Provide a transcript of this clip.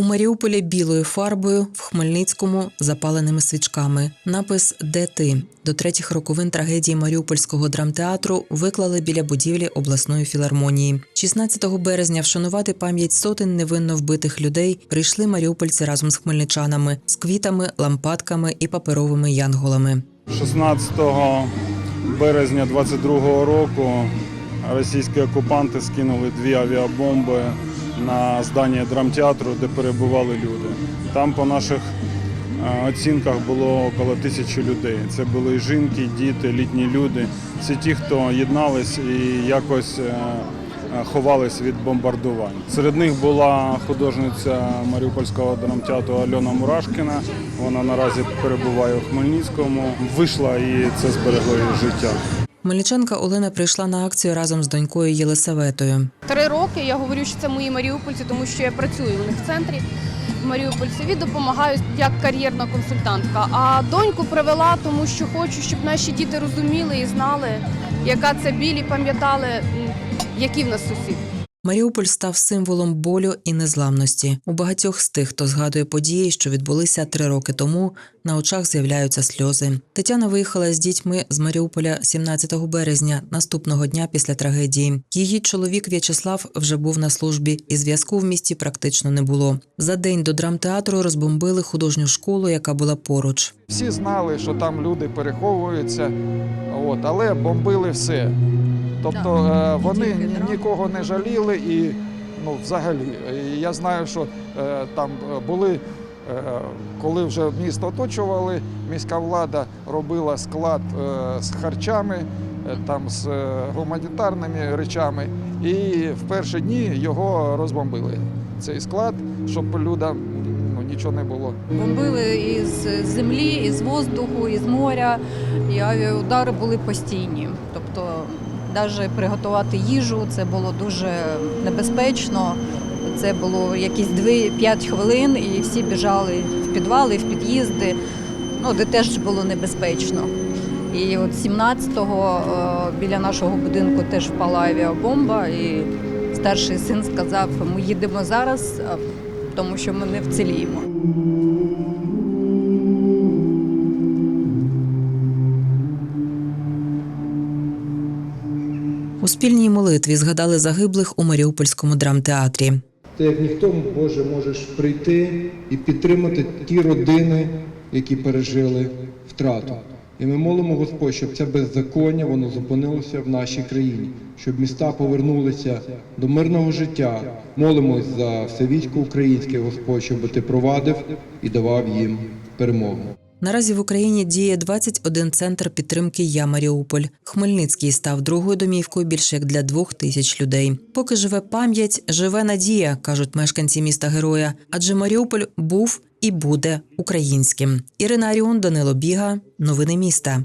У Маріуполі білою фарбою, в Хмельницькому запаленими свічками. Напис Де ти до третіх роковин трагедії Маріупольського драмтеатру виклали біля будівлі обласної філармонії. 16 березня вшанувати пам'ять сотень невинно вбитих людей прийшли маріупольці разом з хмельничанами з квітами, лампадками і паперовими янголами. 16 березня 22 року російські окупанти скинули дві авіабомби на здання драмтеатру, де перебували люди. Там, по наших е, оцінках, було около тисячі людей. Це були жінки, діти, літні люди. Це ті, хто єднались і якось е, е, ховались від бомбардувань. Серед них була художниця Маріупольського драмтеатру Альона Мурашкіна. Вона наразі перебуває у Хмельницькому. Вийшла і це зберегло її життя. Хмельничанка Олена прийшла на акцію разом з донькою Єлисаветою. Три роки я говорю, що це мої маріупольці, тому що я працюю у них в центрі в Маріупольцеві, допомагаю як кар'єрна консультантка. А доньку привела, тому що хочу, щоб наші діти розуміли і знали, яка це біль, і пам'ятали, які в нас сусіди. Маріуполь став символом болю і незламності. У багатьох з тих, хто згадує події, що відбулися три роки тому, на очах з'являються сльози. Тетяна виїхала з дітьми з Маріуполя 17 березня, наступного дня після трагедії. Її чоловік В'ячеслав вже був на службі, і зв'язку в місті практично не було. За день до драмтеатру розбомбили художню школу, яка була поруч. Всі знали, що там люди переховуються, от, але бомбили все. Тобто е, вони нікого не жаліли і ну, взагалі. Я знаю, що е, там е, були, коли вже місто оточували, міська влада робила склад з харчами, там з гуманітарними речами, і в перші дні його розбомбили. Цей склад, щоб людям ну, нічого не було. Бомбили із землі, із воздуху, із моря, і авіаудари були постійні. Тобто, навіть приготувати їжу це було дуже небезпечно. Це було якісь 2-5 хвилин, і всі біжали в підвали, в під'їзди, ну, де теж було небезпечно. І от 17-го е, біля нашого будинку теж впала авіабомба, і старший син сказав: ми їдемо зараз, тому що ми не вціліємо. У спільній молитві згадали загиблих у Маріупольському драмтеатрі. Ти як ніхто Боже можеш прийти і підтримати ті родини, які пережили втрату. І ми молимо Господь, щоб це беззаконня воно зупинилося в нашій країні, щоб міста повернулися до мирного життя. Молимось за все військо українське, Господь, щоб ти провадив і давав їм перемогу. Наразі в Україні діє 21 центр підтримки Я Маріуполь. Хмельницький став другою домівкою більше як для двох тисяч людей. Поки живе пам'ять, живе надія, кажуть мешканці міста героя. Адже Маріуполь був і буде українським. Ірина Аріон, Данило Біга, новини міста.